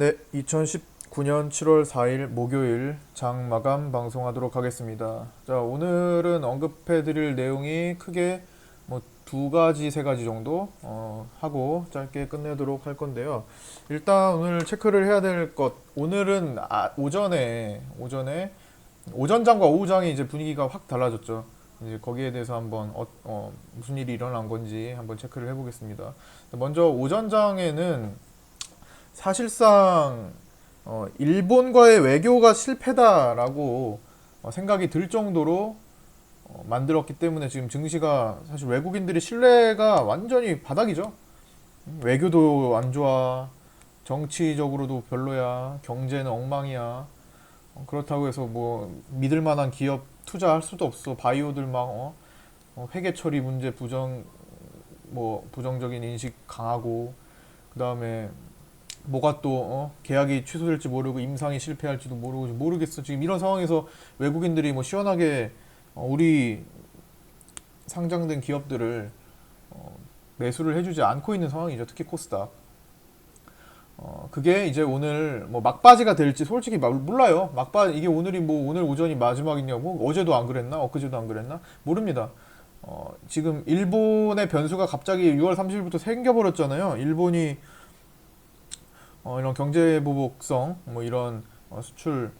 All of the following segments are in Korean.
네, 2019년 7월 4일 목요일 장 마감 방송하도록 하겠습니다. 자, 오늘은 언급해 드릴 내용이 크게 뭐 두 가지, 세 가지 정도 어, 하고 짧게 끝내도록 할 건데요. 일단 오늘 체크를 해야 될 것, 오늘은 아, 오전에 오전에 오전장과 오후장이 이제 분위기가 확 달라졌죠. 이제 거기에 대해서 한번 어, 어, 무슨 일이 일어난 건지 한번 체크를 해보겠습니다. 먼저 오전장에는 사실상 어, 일본과의 외교가 실패다라고 어, 생각이 들 정도로 어, 만들었기 때문에 지금 증시가 사실 외국인들이 신뢰가 완전히 바닥이죠. 음, 외교도 안 좋아, 정치적으로도 별로야, 경제는 엉망이야. 어, 그렇다고 해서 뭐 믿을 만한 기업 투자할 수도 없어. 바이오들 막 어, 어, 회계 처리 문제 부정 뭐 부정적인 인식 강하고 그 다음에 뭐가 또 어, 계약이 취소될지 모르고 임상이 실패할지도 모르고 모르겠어. 지금 이런 상황에서 외국인들이 뭐 시원하게 어, 우리 상장된 기업들을 어, 매수를 해주지 않고 있는 상황이죠. 특히 코스닥. 어, 그게 이제 오늘 뭐 막바지가 될지 솔직히 마- 몰라요. 막바 이게 오늘이 뭐 오늘 오전이 마지막이냐고 어제도 안 그랬나 엊그제도 안 그랬나 모릅니다. 어, 지금 일본의 변수가 갑자기 6월 30일부터 생겨버렸잖아요. 일본이 어, 이런 경제 보복성 뭐 이런 어, 수출에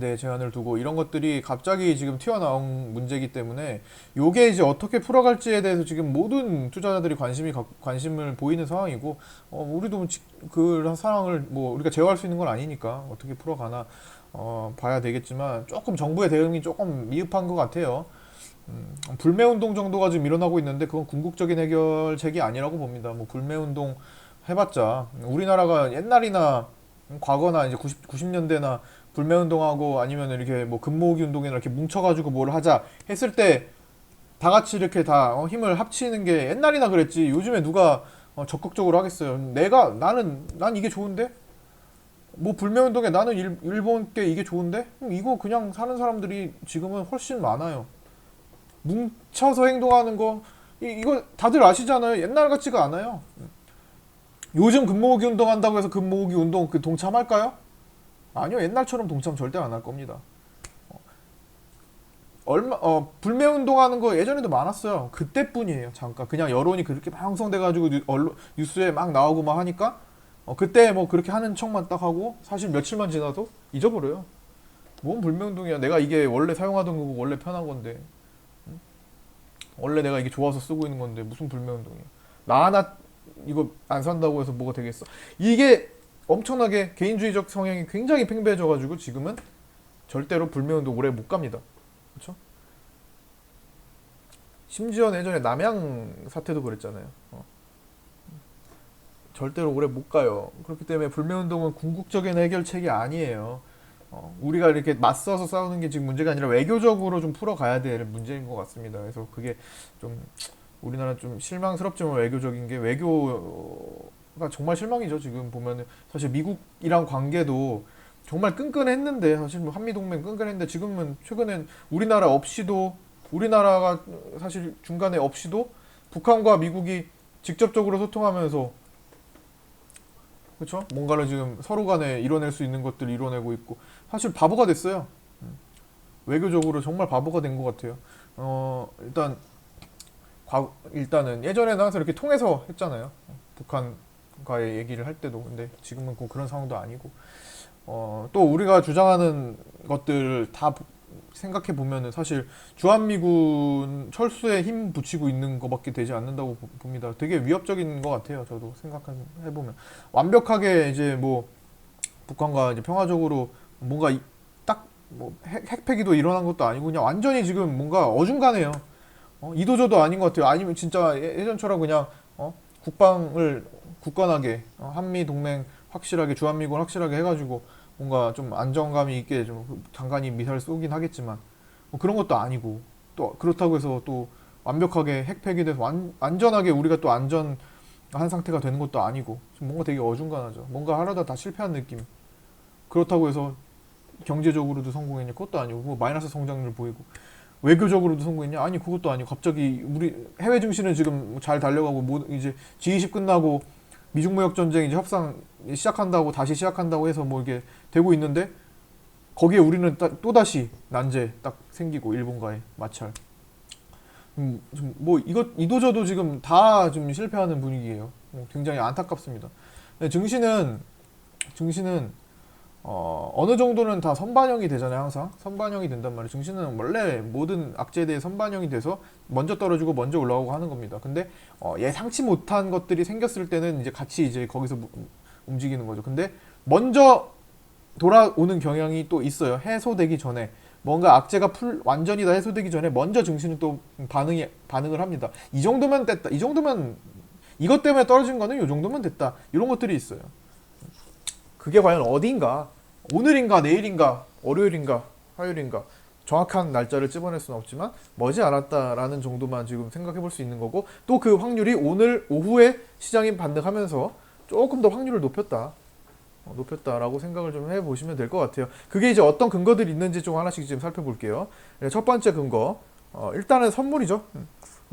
대해 제한을 두고 이런 것들이 갑자기 지금 튀어나온 문제이기 때문에 요게 이제 어떻게 풀어갈지에 대해서 지금 모든 투자자들이 관심이 가- 관심을 보이는 상황이고 어, 우리도 지- 그 상황을 뭐 우리가 제어할 수 있는 건 아니니까 어떻게 풀어가나 어, 봐야 되겠지만 조금 정부의 대응이 조금 미흡한 것 같아요. 음, 불매운동 정도가 지금 일어나고 있는데 그건 궁극적인 해결책이 아니라고 봅니다. 뭐 불매운동 해봤자 우리나라가 옛날이나 과거나 이제 90, 90년대나 불매운동하고 아니면 이렇게 뭐 금모으기 운동이나 이렇게 뭉쳐가지고 뭘 하자 했을 때 다 같이 이렇게 다 어, 힘을 합치는 게 옛날이나 그랬지 요즘에 누가 어, 적극적으로 하겠어요. 내가 나는 난 이게 좋은데 뭐 불매운동에 나는 일, 일본께 이게 좋은데 음, 이거 그냥 사는 사람들이 지금은 훨씬 많아요. 뭉쳐서 행동하는 거 이, 이거 다들 아시잖아요. 옛날 같지가 않아요. 요즘 금모으기 운동 한다고 해서 금모으기 운동 그 동참할까요? 아니요. 옛날처럼 동참 절대 안 할 겁니다. 어, 얼마 어 불매 운동하는 거 예전에도 많았어요. 그때뿐이에요. 잠깐 그냥 여론이 그렇게 막 형성돼 가지고 언론 뉴스에 막 나오고 막 하니까 어 그때 뭐 그렇게 하는 척만 딱 하고 사실 며칠만 지나도 잊어버려요. 뭔 불매 운동이야. 내가 이게 원래 사용하던 거고 원래 편한 건데. 응? 원래 내가 이게 좋아서 쓰고 있는 건데 무슨 불매 운동이야. 나 하나 이거 안 산다고 해서 뭐가 되겠어? 이게 엄청나게 개인주의적 성향이 굉장히 팽배해져가지고 지금은 절대로 불매운동 오래 못 갑니다. 그렇죠? 심지어 예전에 남양 사태도 그랬잖아요. 어. 절대로 오래 못 가요. 그렇기 때문에 불매운동은 궁극적인 해결책이 아니에요. 어, 우리가 이렇게 맞서서 싸우는 게 지금 문제가 아니라 외교적으로 좀 풀어가야 될 문제인 것 같습니다. 그래서 그게 좀 우리나라 좀 실망스럽지만 외교적인 게 외교가 정말 실망이죠. 지금 보면은 사실 미국이랑 관계도 정말 끈끈했는데 사실 뭐 한미 동맹 끈끈했는데 지금은 최근엔 우리나라 없이도 우리나라가 사실 중간에 없이도 북한과 미국이 직접적으로 소통하면서 그렇죠? 뭔가를 지금 서로 간에 이뤄낼 수 있는 것들 이뤄내고 있고 사실 바보가 됐어요. 음. 외교적으로 정말 바보가 된 것 같아요. 어 일단 과, 일단은 예전에는 항상 이렇게 통해서 했잖아요. 북한과의 얘기를 할 때도. 근데 지금은 꼭 그런 상황도 아니고. 어, 또 우리가 주장하는 것들 다 생각해 보면은 사실 주한미군 철수에 힘 붙이고 있는 것밖에 되지 않는다고 보- 봅니다. 되게 위협적인 것 같아요. 저도 생각해 보면 완벽하게 이제 뭐 북한과 이제 평화적으로 뭔가 딱 뭐 핵폐기도 일어난 것도 아니고 그냥 완전히 지금 뭔가 어중간해요. 어, 이도저도 아닌 것 같아요. 아니면 진짜 예- 예전처럼 그냥 어, 국방을 굳건하게 어, 한미 동맹 확실하게 주한미군 확실하게 해가지고 뭔가 좀 안정감이 있게 좀 장관이 미사일 쏘긴 하겠지만 뭐 그런 것도 아니고 또 그렇다고 해서 또 완벽하게 핵 폐기돼서 완, 안전하게 우리가 또 안전한 상태가 되는 것도 아니고 좀 뭔가 되게 어중간하죠. 뭔가 하려다 다 실패한 느낌. 그렇다고 해서 경제적으로도 성공했냐? 그것도 아니고 뭐 마이너스 성장률 보이고 외교적으로도 성공했냐? 아니 그것도 아니고 갑자기 우리 해외 증시는 지금 잘 달려가고 뭐 이제 G20 끝나고 미중 무역 전쟁 이제 협상 시작한다고 다시 시작한다고 해서 뭐 이게 되고 있는데 거기에 우리는 또 다시 난제 딱 생기고 일본과의 마찰. 음, 좀뭐 이것 이도저도 지금 다 좀 실패하는 분위기예요. 어, 굉장히 안타깝습니다. 근데 증시는 증시는 어, 어느 정도는 다 선반영이 되잖아요, 항상. 선반영이 된단 말이에요. 증시는 원래 모든 악재에 대해 선반영이 돼서 먼저 떨어지고 먼저 올라가고 하는 겁니다. 근데 어, 예상치 못한 것들이 생겼을 때는 이제 같이 이제 거기서 무- 움직이는 거죠. 근데 먼저 돌아오는 경향이 또 있어요. 해소되기 전에 뭔가 악재가 풀 완전히 다 해소되기 전에 먼저 증시는 또 반응이 반응을 합니다. 이 정도면 됐다. 이 정도면 이것 때문에 떨어진 거는 이 정도면 됐다. 이런 것들이 있어요. 그게 과연 어디인가? 오늘인가 내일인가 월요일인가 화요일인가 정확한 날짜를 찝어낼 수는 없지만 머지 않았다라는 정도만 지금 생각해 볼 수 있는 거고 또 그 확률이 오늘 오후에 시장이 반등하면서 조금 더 확률을 높였다. 어, 높였다라고 생각을 좀 해보시면 될 것 같아요. 그게 이제 어떤 근거들이 있는지 좀 하나씩 지금 살펴볼게요. 네, 첫 번째 근거, 어, 일단은 선물이죠. 음.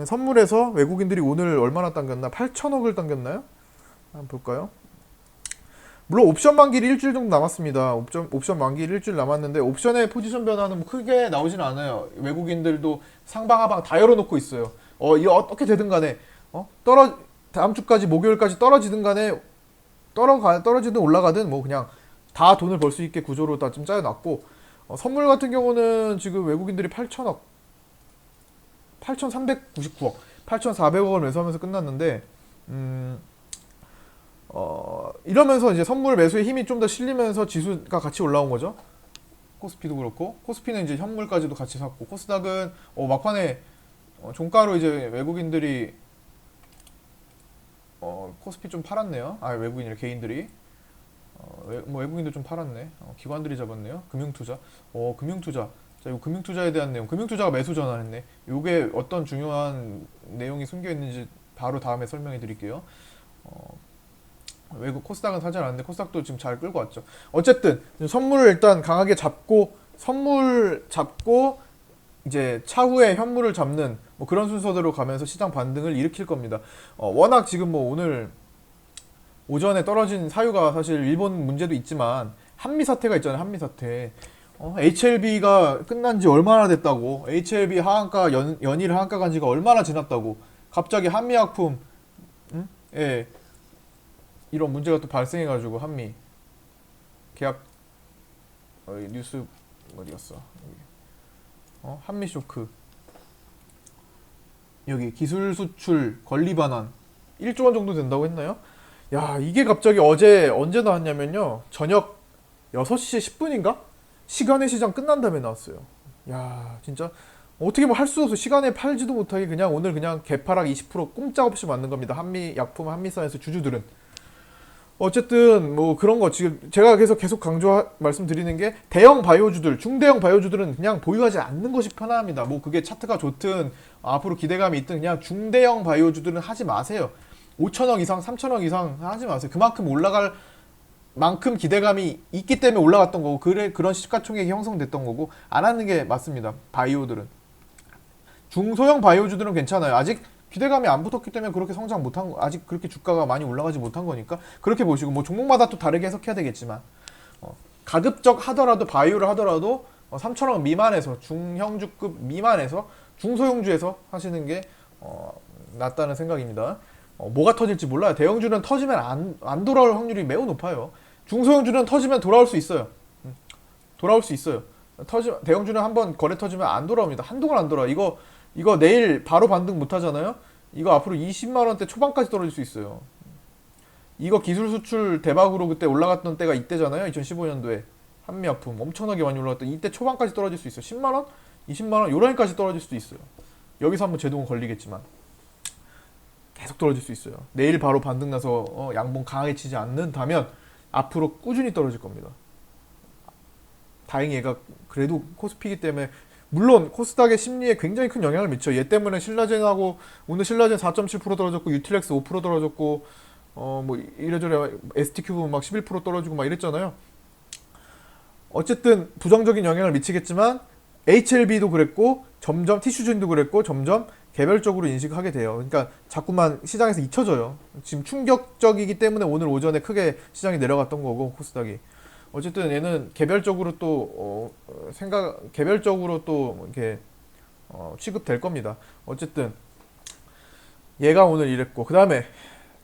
선물에서 외국인들이 오늘 얼마나 당겼나? 8천억을 당겼나요? 한번 볼까요? 물론 옵션 만기일이 일주일 정도 남았습니다. 옵션, 옵션 만기일 일주일 남았는데 옵션의 포지션 변화는 뭐 크게 나오진 않아요. 외국인들도 상방 하방 다 열어놓고 있어요. 어, 이 어떻게 되든 간에 어? 떨어 다음 주까지 목요일까지 떨어지든 간에 떨어가 떨어지든 올라가든 뭐 그냥 다 돈을 벌 수 있게 구조로 다 좀 짜여놨고 어, 선물 같은 경우는 지금 외국인들이 8천억, 8,399억, 8,400억을 매수하면서 끝났는데 음. 어, 이러면서 이제 선물 매수의 힘이 좀 더 실리면서 지수가 같이 올라온 거죠. 코스피도 그렇고 코스피는 이제 현물까지도 같이 샀고 코스닥은 어, 막판에 어, 종가로 이제 외국인들이 어, 코스피 좀 팔았네요. 아 외국인이 개인들이 어, 외, 뭐 외국인도 좀 팔았네. 어, 기관들이 잡았네요. 금융투자. 어 금융투자. 자, 이 금융투자에 대한 내용. 금융투자가 매수 전환했네. 요게 어떤 중요한 내용이 숨겨 있는지 바로 다음에 설명해 드릴게요. 어, 외국 코스닥은 사지 않았는데 코스닥도 지금 잘 끌고 왔죠. 어쨌든 선물을 일단 강하게 잡고 선물 잡고 이제 차후에 현물을 잡는 뭐 그런 순서대로 가면서 시장 반등을 일으킬 겁니다. 어, 워낙 지금 뭐 오늘 오전에 떨어진 사유가 사실 일본 문제도 있지만 한미 사태가 있잖아요. 한미 사태. 어, HLB가 끝난 지 얼마나 됐다고? HLB 하한가 연, 연일 하한가 간 지가 얼마나 지났다고? 갑자기 한미약품 음? 예. 이런 문제가 또 발생해가지고 한미 계약 어, 이 뉴스 어디 갔어? 어? 한미 쇼크. 여기 기술 수출 권리 반환. 1조 원 정도 된다고 했나요? 야 이게 갑자기 어제 언제 나왔냐면요. 저녁 6시 10분인가? 시간의 시장 끝난 다음에 나왔어요. 야 진짜. 어떻게 뭐 할 수 없어. 시간에 팔지도 못하게 그냥 오늘 그냥 개파락 20% 꼼짝없이 맞는 겁니다. 한미 약품 한미사에서 주주들은 어쨌든 뭐 그런 거 지금 제가 계속 계속 강조 말씀드리는 게 대형 바이오주들 중대형 바이오주들은 그냥 보유하지 않는 것이 편합니다. 뭐 그게 차트가 좋든 앞으로 기대감이 있든 그냥 중대형 바이오주들은 하지 마세요. 5천억 이상, 3천억 이상 하지 마세요. 그만큼 올라갈 만큼 기대감이 있기 때문에 올라갔던 거고 그래 그런 시가총액이 형성됐던 거고 안 하는 게 맞습니다. 바이오들은 중소형 바이오주들은 괜찮아요. 아직 기대감이 안 붙었기 때문에 그렇게 성장 못한 거 아직 그렇게 주가가 많이 올라가지 못한 거니까 그렇게 보시고 뭐 종목마다 또 다르게 해석해야 되겠지만 어, 가급적 하더라도 바이오를 하더라도 어, 3천억 미만에서 중형주급 미만에서 중소형주에서 하시는 게 어, 낫다는 생각입니다. 어, 뭐가 터질지 몰라요. 대형주는 터지면 안, 안 돌아올 확률이 매우 높아요. 중소형주는 터지면 돌아올 수 있어요. 음, 돌아올 수 있어요. 터지 대형주는 한번 거래 터지면 안 돌아옵니다. 한동안 안 돌아. 이거 이거 내일 바로 반등 못 하잖아요. 이거 앞으로 20만 원대 초반까지 떨어질 수 있어요. 이거 기술 수출 대박으로 그때 올라갔던 때가 이때잖아요. 2015년도에 한미약품 엄청나게 많이 올라갔던 이때 초반까지 떨어질 수 있어요. 10만 원, 20만 원 요라인까지 떨어질 수도 있어요. 여기서 한번 제동 걸리겠지만 계속 떨어질 수 있어요. 내일 바로 반등 나서 어, 양봉 강하게 치지 않는다면 앞으로 꾸준히 떨어질 겁니다. 다행히 얘가 그래도 코스피이기 때문에 물론 코스닥의 심리에 굉장히 큰 영향을 미쳐. 얘 때문에 신라젠하고 오늘 신라젠 4.7% 떨어졌고 유틸렉스 5% 떨어졌고 어 뭐 이래저래 ST큐브 막 11% 떨어지고 막 이랬잖아요. 어쨌든 부정적인 영향을 미치겠지만 HLB도 그랬고 점점 티슈진도 그랬고 점점 개별적으로 인식하게 돼요. 그러니까 자꾸만 시장에서 잊혀져요. 지금 충격적이기 때문에 오늘 오전에 크게 시장이 내려갔던 거고 코스닥이. 어쨌든 얘는 개별적으로 또 어, 어, 생각 개별적으로 또 이렇게 어, 취급될 겁니다. 어쨌든 얘가 오늘 이랬고 그 다음에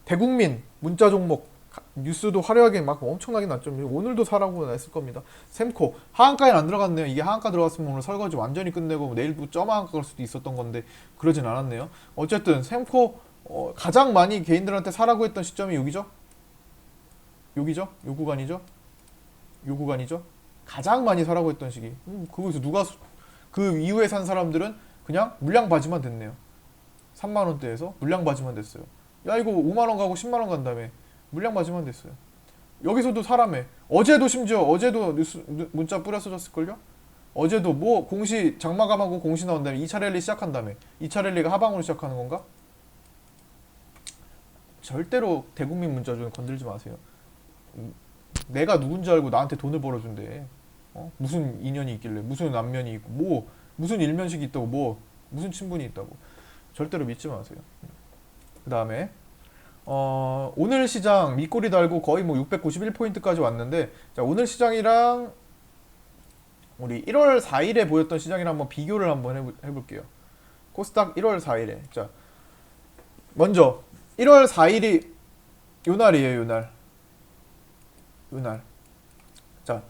대국민 문자 종목 가- 뉴스도 화려하게 막 엄청나게 났죠. 오늘도 사라고 했을 겁니다. sem코 하한가에는 안 들어갔네요. 이게 하한가 들어갔으면 오늘 설거지 완전히 끝내고 내일부터 점하한가 갈 수도 있었던 건데 그러진 않았네요. 어쨌든 sem코 어, 가장 많이 개인들한테 사라고 했던 시점이 여기죠. 여기죠. 요 구간이죠. 요 구간이죠. 가장 많이 사라고 했던 시기. 음, 그거에서 누가 수- 그 이후에 산 사람들은 그냥 물량 바지만 됐네요. 3만 원대에서 물량 바지만 됐어요. 야 이거 5만 원 가고 10만 원 간다며 물량 바지만 됐어요. 여기서도 사람에 어제도 심지어 어제도 뉴스 누- 문자 뿌렸어졌을 걸요. 어제도 뭐 공시 장마감하고 공시 나온다며 2차 랠리 시작한다며 2차 랠리가 하방으로 시작하는 건가? 절대로 대국민 문자 좀 건들지 마세요. 음, 내가 누군지 알고 나한테 돈을 벌어준대. 어? 무슨 인연이 있길래 무슨 안면이 있고 뭐 무슨 일면식이 있다고 뭐 무슨 친분이 있다고 절대로 믿지 마세요. 그 다음에 어, 오늘 시장 밑꼬리 달고 거의 뭐 691포인트까지 왔는데 자 오늘 시장이랑 우리 1월 4일에 보였던 시장이랑 한번 비교를 한번 해볼, 해볼게요. 코스닥 1월 4일에 자 먼저 1월 4일이 요 날이에요 요 날. 요 날. 자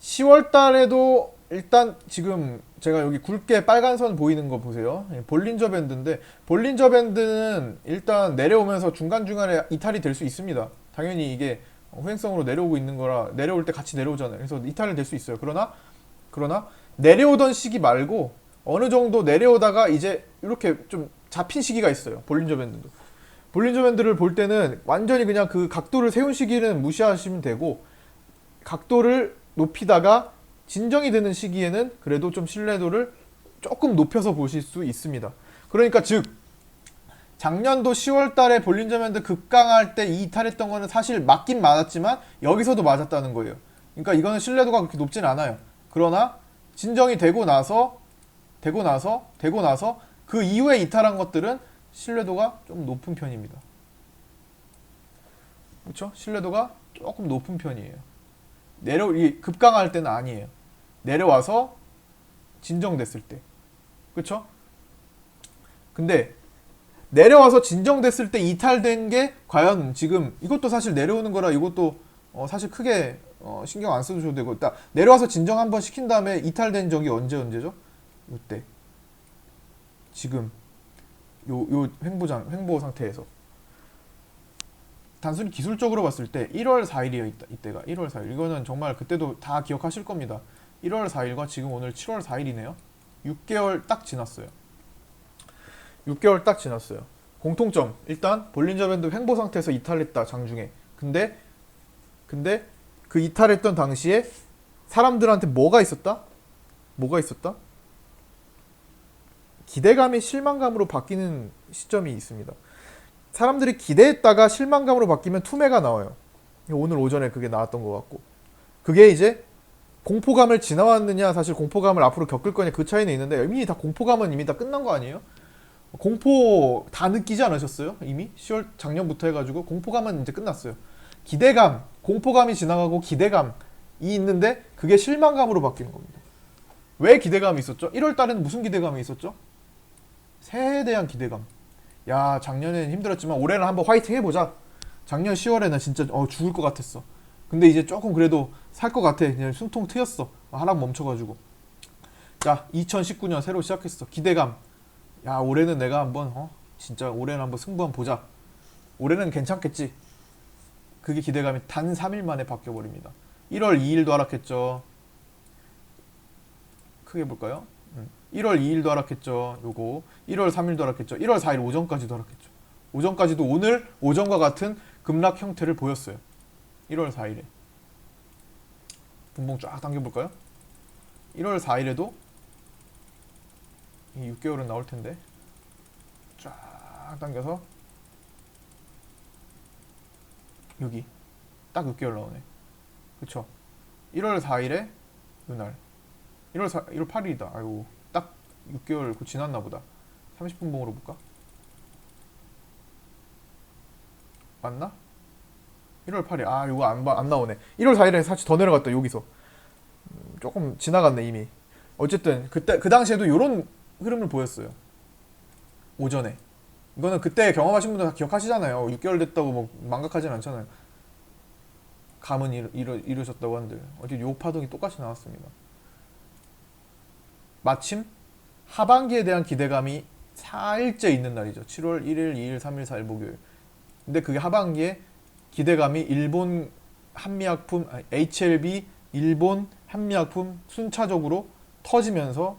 10월 달에도 일단 지금 제가 여기 굵게 빨간 선 보이는 거 보세요. 예, 볼린저 밴드인데 볼린저 밴드는 일단 내려오면서 중간중간에 이탈이 될 수 있습니다. 당연히 이게 후행성으로 내려오고 있는 거라 내려올 때 같이 내려오잖아요. 그래서 이탈이 될 수 있어요. 그러나 그러나 내려오던 시기 말고 어느 정도 내려오다가 이제 이렇게 좀 잡힌 시기가 있어요. 볼린저 밴드도. 볼린저 밴드를 볼 때는 완전히 그냥 그 각도를 세운 시기는 무시하시면 되고 각도를 높이다가 진정이 되는 시기에는 그래도 좀 신뢰도를 조금 높여서 보실 수 있습니다. 그러니까 즉 작년도 10월 달에 볼린저 밴드 급강할 때 이탈했던 거는 사실 맞긴 맞았지만 여기서도 맞았다는 거예요. 그러니까 이거는 신뢰도가 그렇게 높진 않아요. 그러나 진정이 되고 나서 되고 나서 되고 나서 그 이후에 이탈한 것들은 신뢰도가 좀 높은 편입니다. 그렇죠? 신뢰도가 조금 높은 편이에요. 내려 이 급강할 때는 아니에요. 내려와서 진정됐을 때. 그렇죠? 근데 내려와서 진정됐을 때 이탈된 게 과연 지금 이것도 사실 내려오는 거라 이것도 어, 사실 크게 어, 신경 안 써도 되고 딱 내려와서 진정 한번 시킨 다음에 이탈된 적이 언제 언제죠? 이때 지금 요 요 횡보장 횡보 상태에서. 단순히 기술적으로 봤을 때 1월 4일이에요 이때, 이때 가. 1월 4일. 이거는 정말 그때도 다 기억하실 겁니다. 1월 4일과 지금 오늘 7월 4일이네요. 6개월 딱 지났어요. 6개월 딱 지났어요. 공통점. 일단 볼린저 밴드 횡보 상태에서 이탈했다 장중에. 근데 근데 그 이탈했던 당시에 사람들한테 뭐가 있었다? 뭐가 있었다? 기대감이 실망감으로 바뀌는 시점이 있습니다. 사람들이 기대했다가 실망감으로 바뀌면 투매가 나와요. 오늘 오전에 그게 나왔던 것 같고. 그게 이제 공포감을 지나왔느냐, 사실 공포감을 앞으로 겪을 거냐 그 차이는 있는데 이미 다 공포감은 이미 다 끝난 거 아니에요? 공포 다 느끼지 않으셨어요? 이미 10월 작년부터 해가지고 공포감은 이제 끝났어요. 기대감, 공포감이 지나가고 기대감이 있는데 그게 실망감으로 바뀌는 겁니다. 왜 기대감이 있었죠? 1월 달에는 무슨 기대감이 있었죠? 새해에 대한 기대감. 야, 작년에는 힘들었지만 올해는 한번 화이팅 해보자. 작년 10월에는 진짜 어, 죽을 것 같았어. 근데 이제 조금 그래도 살 것 같아. 그냥 숨통 트였어. 하락 멈춰가지고. 자, 2019년 새로 시작했어. 기대감. 야, 올해는 내가 한번 어, 진짜 올해는 한번 승부 한번 보자. 올해는 괜찮겠지. 그게 기대감이 단 3일 만에 바뀌어 버립니다. 1월 2일도 하락했죠. 크게 볼까요? 음. 1월 2일도 하락했죠. 요거 1월 3일도 하락했죠. 1월 4일 오전까지도 하락했죠. 오전까지도 오늘 오전과 같은 급락 형태를 보였어요. 1월 4일에 분봉 쫙 당겨볼까요? 1월 4일에도 이 6개월은 나올 텐데 쫙 당겨서 여기 딱 6개월 나오네. 그쵸? 1월 4일에 요날 1월 4, 1월 8일이다. 아이고 딱 6개월 그 지났나 보다. 30분 봉으로 볼까? 맞나? 1월 8일. 아, 이거 안, 봐- 안 나오네. 1월 4일에 사실 더 내려갔다, 여기서. 음, 조금 지나갔네, 이미. 어쨌든, 그때, 그 당시에도 이런 흐름을 보였어요. 오전에. 이거는 그때 경험하신 분들 다 기억하시잖아요. 6개월 됐다고 뭐 망각하진 않잖아요. 감은 이루, 이루, 이루셨다고 한들. 어쨌든 요 파동이 똑같이 나왔습니다. 마침 하반기에 대한 기대감이 4일째 있는 날이죠. 7월 1일, 2일, 3일, 4일 목요일. 근데 그게 하반기에 기대감이 일본 한미약품 HLB 일본 한미약품 순차적으로 터지면서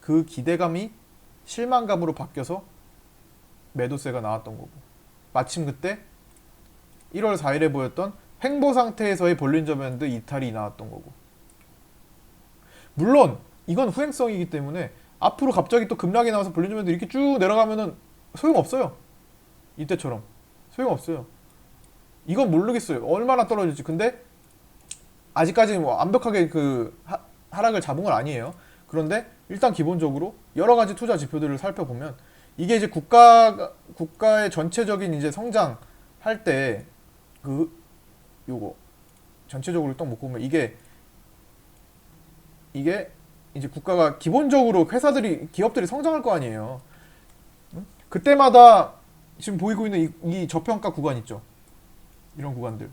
그 기대감이 실망감으로 바뀌어서 매도세가 나왔던 거고 마침 그때 1월 4일에 보였던 횡보 상태에서의 볼린저 밴드 이탈이 나왔던 거고 물론 이건 후행성이기 때문에 앞으로 갑자기 또 급락이 나와서 밴드 이렇게 쭉 내려가면은 소용없어요 이때처럼 소용없어요. 이건 모르겠어요. 얼마나 떨어질지. 근데 아직까지 뭐 완벽하게 그 하, 하락을 잡은 건 아니에요. 그런데 일단 기본적으로 여러 가지 투자 지표들을 살펴보면 이게 이제 국가 국가의 전체적인 이제 성장 할 때 그 요거 전체적으로 딱 먹고 보면 이게 이게 이제 국가가 기본적으로 회사들이 기업들이 성장할 거 아니에요. 응? 그때마다 지금 보이고 있는 이, 이 저평가 구간 있죠. 이런 구간들.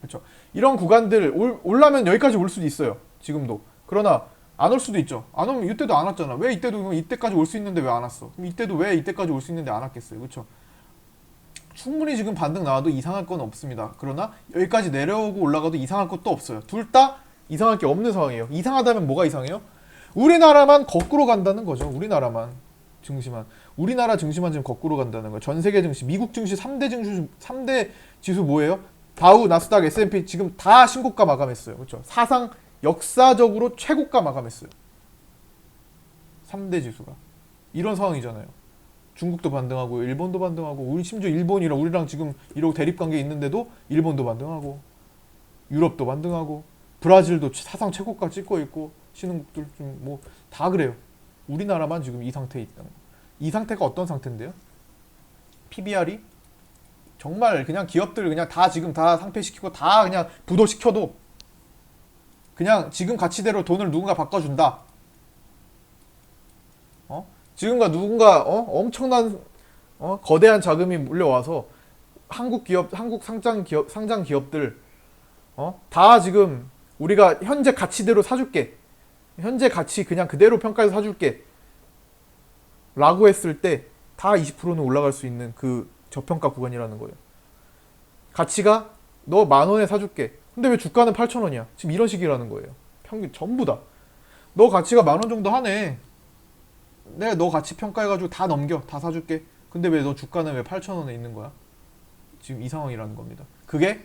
그렇죠. 이런 구간들 올, 올라면 여기까지 올 수도 있어요. 지금도. 그러나 안 올 수도 있죠. 안 오면 이때도 안 왔잖아. 왜 이때도 이때까지 올 수 있는데 왜 안 왔어? 그럼 이때도 왜 이때까지 올 수 있는데 안 왔겠어요. 그렇죠. 충분히 지금 반등 나와도 이상할 건 없습니다. 그러나 여기까지 내려오고 올라가도 이상할 것도 없어요. 둘 다 이상할 게 없는 상황이에요. 이상하다면 뭐가 이상해요? 우리나라만 거꾸로 간다는 거죠. 우리나라만 증시만. 우리나라 증시만 지금 거꾸로 간다는 거예요. 전 세계 증시, 미국 증시 3대 증시 3대 지수 뭐예요? 다우, 나스닥, S&P 지금 다 신고가 마감했어요. 그렇죠? 사상 역사적으로 최고가 마감했어요. 3대 지수가. 이런 상황이잖아요. 중국도 반등하고 일본도 반등하고 우리 심지어 일본이랑 우리랑 지금 이러고 대립 관계 있는데도 일본도 반등하고 유럽도 반등하고 브라질도 사상 최고가 찍고 있고 신흥국들 좀 뭐 다 그래요. 우리나라만 지금 이 상태에 있다는 거. 이 상태가 어떤 상태인데요? PBR이 정말 그냥 기업들 그냥 다 지금 다 상폐시키고 다 그냥 부도시켜도 그냥 지금 가치대로 돈을 누군가 바꿔준다. 어? 지금과 누군가 어? 엄청난 어? 거대한 자금이 몰려와서 한국 기업, 한국 상장 기업, 상장 기업들 어? 다 지금 우리가 현재 가치대로 사줄게. 현재 가치 그냥 그대로 평가해서 사줄게. 라고 했을 때 다 20%는 올라갈 수 있는 그 저평가 구간이라는 거예요. 가치가 너 만 원에 사줄게. 근데 왜 주가는 8천 원이야? 지금 이런 식이라는 거예요. 평균 전부 다. 너 가치가 만 원 정도 하네. 내가 너 가치 평가해가지고 다 넘겨. 다 사줄게. 근데 왜 너 주가는 왜 8천 원에 있는 거야? 지금 이 상황이라는 겁니다. 그게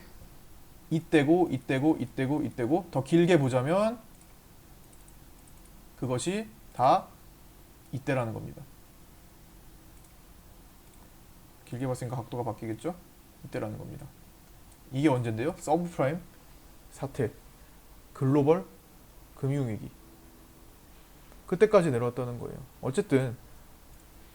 이때고 이때고 이때고 이때고 더 길게 보자면 그것이 다 이때라는 겁니다. 길게 봤으니까 각도가 바뀌겠죠? 이때라는 겁니다. 이게 언젠데요? 서브프라임 사태, 글로벌 금융위기. 그때까지 내려왔다는 거예요. 어쨌든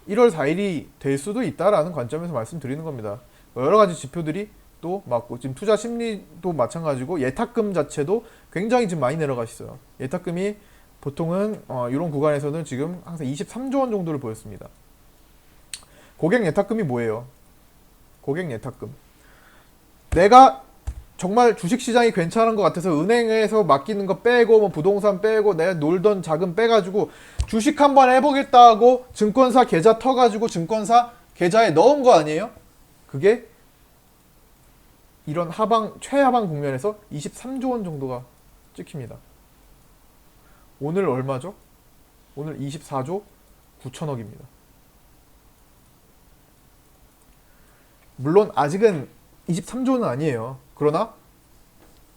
1월 4일이 될 수도 있다라는 관점에서 말씀드리는 겁니다. 여러 가지 지표들이 또 맞고 지금 투자 심리도 마찬가지고 예탁금 자체도 굉장히 지금 많이 내려가 있어요. 예탁금이 보통은 어, 이런 구간에서는 지금 항상 23조 원 정도를 보였습니다. 고객 예탁금이 뭐예요? 고객 예탁금. 내가 정말 주식 시장이 괜찮은 것 같아서 은행에서 맡기는 거 빼고 뭐 부동산 빼고 내가 놀던 자금 빼가지고 주식 한번 해보겠다 하고 증권사 계좌 터가지고 증권사 계좌에 넣은 거 아니에요? 그게 이런 하방 최하방 국면에서 23조 원 정도가 찍힙니다. 오늘 얼마죠? 오늘 24조 9천억입니다. 물론 아직은 23조는 아니에요. 그러나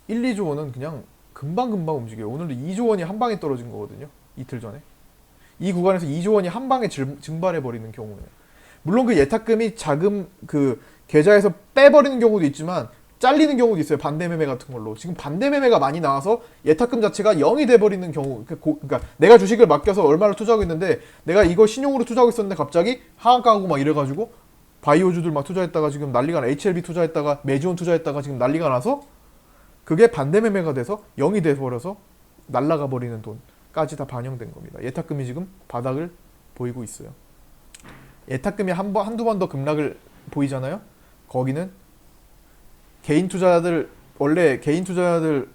1, 2조 원은 그냥 금방금방 움직여요. 오늘도 2조 원이 한 방에 떨어진 거거든요. 이틀 전에. 이 구간에서 2조 원이 한 방에 증- 증발해 버리는 경우에. 물론 그 예탁금이 자금 그 계좌에서 빼버리는 경우도 있지만 잘리는 경우도 있어요. 반대 매매 같은 걸로. 지금 반대 매매가 많이 나와서 예탁금 자체가 0이 돼 버리는 경우. 그러니까, 고- 그러니까 내가 주식을 맡겨서 얼마를 투자하고 있는데 내가 이거 신용으로 투자하고 있었는데 갑자기 하한가하고 막 이래 가지고 바이오주들 막 투자했다가 지금 난리가 나. HLB 투자했다가 메지온 투자했다가 지금 난리가 나서 그게 반대 매매가 돼서 0이 돼 버려서 날라가 버리는 돈까지 다 반영된 겁니다. 예탁금이 지금 바닥을 보이고 있어요. 예탁금이 한 번, 한두 번 더 급락을 보이잖아요. 거기는 개인 투자자들 원래 개인 투자자들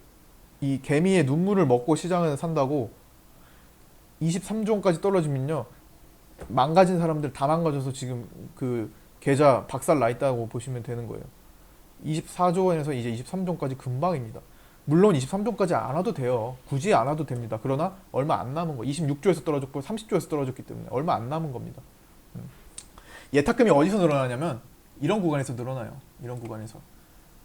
이 개미의 눈물을 먹고 시장을 산다고 23조 원까지 떨어지면요. 망가진 사람들 다 망가져서 지금 그 계좌 박살 나 있다고 보시면 되는 거예요. 24조 원에서 이제 23조 원까지 금방입니다. 물론 23조까지 안 와도 돼요. 굳이 안 와도 됩니다. 그러나 얼마 안 남은 거. 26조에서 떨어졌고 30조에서 떨어졌기 때문에 얼마 안 남은 겁니다. 음. 예탁금이 어디서 늘어나냐면 이런 구간에서 늘어나요. 이런 구간에서.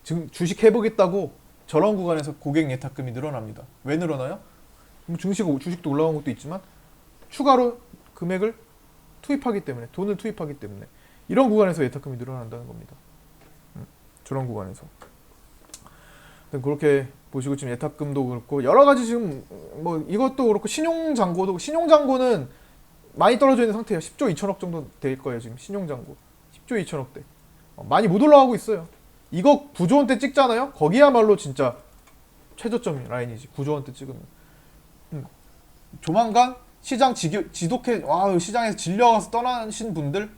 지금 주식 해보겠다고 저런 구간에서 고객 예탁금이 늘어납니다. 왜 늘어나요? 뭐 증식, 주식도 올라간 것도 있지만 추가로 금액을 투입하기 때문에 돈을 투입하기 때문에 이런 구간에서 예탁금이 늘어난다는 겁니다. 음, 저런 구간에서. 그렇게 보시고 지금 예탁금도 그렇고 여러 가지 지금 뭐 이것도 그렇고 신용잔고도 신용잔고는 많이 떨어져 있는 상태예요. 10조 2천억 정도 될 거예요 지금 신용잔고 10조 2천억대 어, 많이 못 올라가고 있어요. 이거 9조 원 대 찍잖아요. 거기야말로 진짜 최저점 라인이지 9조 원 대 찍으면 음. 조만간 시장 지겨, 지독해 와 시장에서 질려가서 떠나신 분들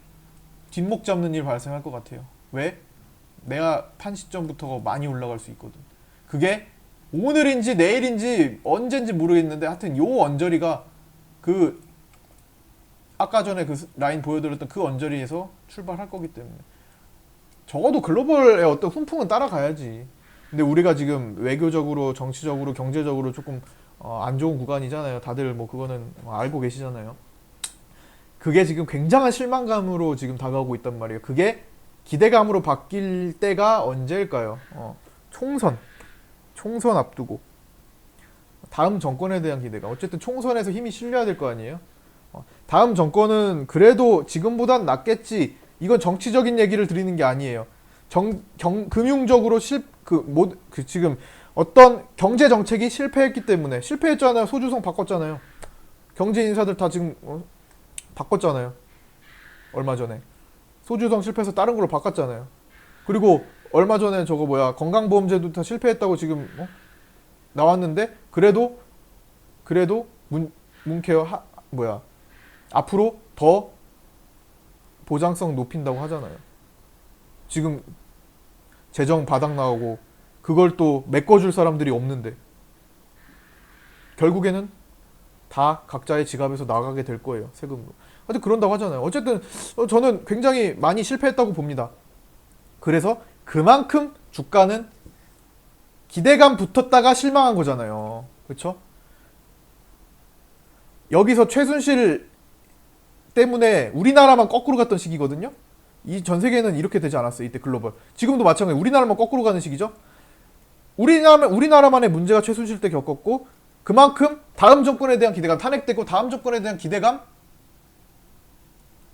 뒷목 잡는 일 발생할 것 같아요. 왜? 내가 판 시점부터가 많이 올라갈 수 있거든. 그게 오늘인지 내일인지 언젠지 모르겠는데 하여튼 요 언저리가 그 아까 전에 그 라인 보여드렸던 그 언저리에서 출발할 거기 때문에 적어도 글로벌의 어떤 훈풍은 따라가야지. 근데 우리가 지금 외교적으로, 정치적으로, 경제적으로 조금 어, 안 좋은 구간이잖아요. 다들 뭐 그거는 알고 계시잖아요. 그게 지금 굉장한 실망감으로 지금 다가오고 있단 말이에요. 그게 기대감으로 바뀔 때가 언제일까요? 어, 총선. 총선 앞두고. 다음 정권에 대한 기대감. 어쨌든 총선에서 힘이 실려야 될 거 아니에요? 어, 다음 정권은 그래도 지금보단 낫겠지. 이건 정치적인 얘기를 드리는 게 아니에요. 정, 경, 금융적으로 실, 그, 뭐, 그, 지금 어떤 경제 정책이 실패했기 때문에 실패했잖아요. 소주성 바꿨잖아요. 경제 인사들 다 지금 어, 바꿨잖아요. 얼마 전에 소주성 실패해서 다른 걸로 바꿨잖아요. 그리고 얼마 전에 저거 뭐야 건강보험제도 다 실패했다고 지금 어? 나왔는데 그래도 그래도 문 문케어 하, 뭐야 앞으로 더 보장성 높인다고 하잖아요. 지금 재정 바닥 나오고 그걸 또 메꿔줄 사람들이 없는데 결국에는 다 각자의 지갑에서 나가게 될 거예요 세금으로. 하여튼 그런다고 하잖아요. 어쨌든 어, 저는 굉장히 많이 실패했다고 봅니다. 그래서 그만큼 주가는 기대감 붙었다가 실망한 거잖아요. 그렇죠? 여기서 최순실 때문에 우리나라만 거꾸로 갔던 시기거든요. 이 전 세계는 이렇게 되지 않았어요. 이때 글로벌. 지금도 마찬가지. 우리나라만 거꾸로 가는 시기죠. 우리나라 우리나라만의 문제가 최순실 때 겪었고 그만큼 다음 정권에 대한 기대감 탄핵되고 다음 정권에 대한 기대감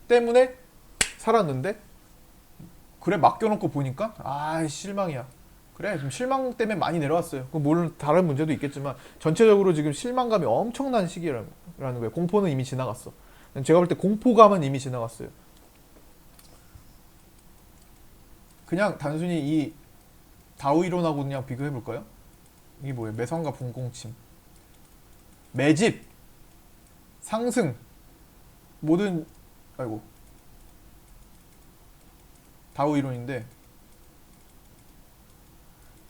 때문에 살았는데 그래 맡겨놓고 보니까 아 실망이야. 그래 좀 실망 때문에 많이 내려왔어요. 그 물론 다른 문제도 있겠지만 전체적으로 지금 실망감이 엄청난 시기라는 거예요. 공포는 이미 지나갔어. 제가 볼 때 공포감은 이미 지나갔어요. 그냥 단순히 이 다우 이론하고 그냥 비교해 볼까요? 이게 뭐예요? 매성과 분공침, 매집, 상승, 모든 아이고 다우 이론인데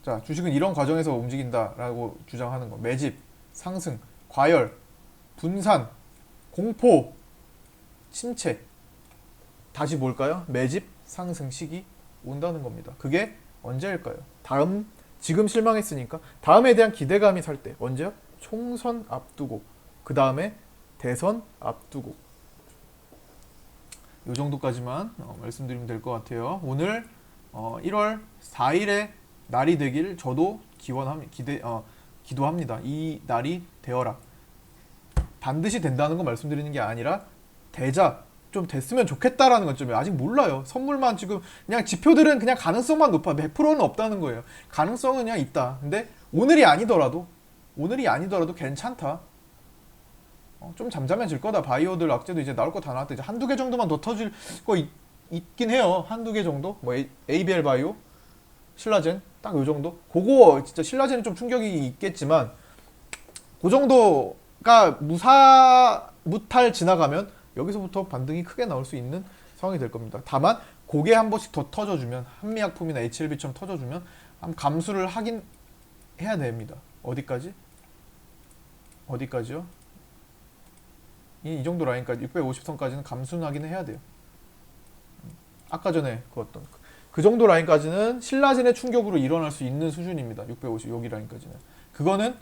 자 주식은 이런 과정에서 움직인다라고 주장하는 거 매집, 상승, 과열, 분산, 공포, 침체 다시 뭘까요? 매집, 상승 시기 온다는 겁니다. 그게 언제일까요? 다음 지금 실망했으니까 다음에 대한 기대감이 살 때 언제요? 총선 앞두고 그 다음에 대선 앞두고 이 정도까지만 어, 말씀드리면 될 것 같아요. 오늘 어, 1월 4일에 날이 되길 저도 기원합니다. 기대 어, 기도합니다. 이 날이 되어라. 반드시 된다는 거 말씀드리는 게 아니라 되자 좀 됐으면 좋겠다라는 건좀 아직 몰라요. 선물만 지금 그냥 지표들은 그냥 가능성만 높아. 100%는 없다는 거예요. 가능성은 그냥 있다. 근데 오늘이 아니더라도 오늘이 아니더라도 괜찮다. 어, 좀 잠잠해질 거다. 바이오들 악재도 이제 나올 거 다 나왔다. 이제 한두 개 정도만 더 터질 거 있, 있긴 해요. 한두 개 정도. 뭐 A, ABL 바이오, 신라젠 딱 요 정도. 그거 진짜 신라젠은 좀 충격이 있겠지만 그 정도가 무사 무탈 지나가면 여기서부터 반등이 크게 나올 수 있는 상황이 될 겁니다. 다만 고개 한 번씩 더 터져주면 한미약품이나 HLB처럼 터져주면 한 감수를 하긴 해야 됩니다. 어디까지? 어디까지요? 이, 이 정도 라인까지 650선까지는 감수는 하긴 해야 돼요. 아까 전에 그 어떤 그- 그 정도 라인까지는 신라젠의 충격으로 일어날 수 있는 수준입니다. 650 여기 라인까지는 그거는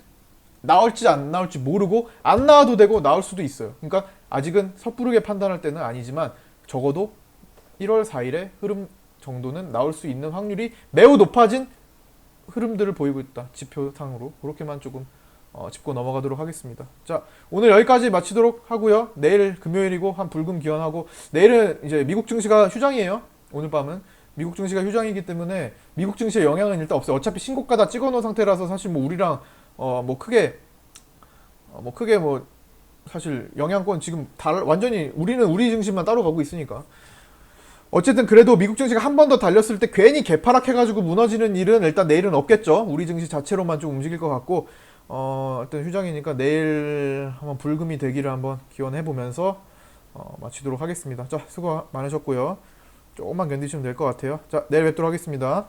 나올지 안 나올지 모르고 안 나와도 되고 나올 수도 있어요. 그러니까 아직은 섣부르게 판단할 때는 아니지만 적어도 1월 4일의 흐름 정도는 나올 수 있는 확률이 매우 높아진 흐름들을 보이고 있다. 지표상으로 그렇게만 조금 어, 짚고 넘어가도록 하겠습니다. 자 오늘 여기까지 마치도록 하고요. 내일 금요일이고 한 불금 기원하고 내일은 이제 미국 증시가 휴장이에요. 오늘 밤은 미국 증시가 휴장이기 때문에 미국 증시의 영향은 일단 없어요. 어차피 신고가 다 찍어놓은 상태라서 사실 뭐 우리랑 어 뭐 크게 어, 뭐 크게 뭐 사실 영향권 지금 다 완전히 우리는 우리 증시만 따로 가고 있으니까 어쨌든 그래도 미국 증시가 한 번 더 달렸을 때 괜히 개파락해가지고 무너지는 일은 일단 내일은 없겠죠. 우리 증시 자체로만 좀 움직일 것 같고 어 일단 휴장이니까 내일 한번 불금이 되기를 한번 기원해 보면서 어, 마치도록 하겠습니다. 자 수고 많으셨고요. 조금만 견디시면 될 것 같아요. 자 내일 뵙도록 하겠습니다.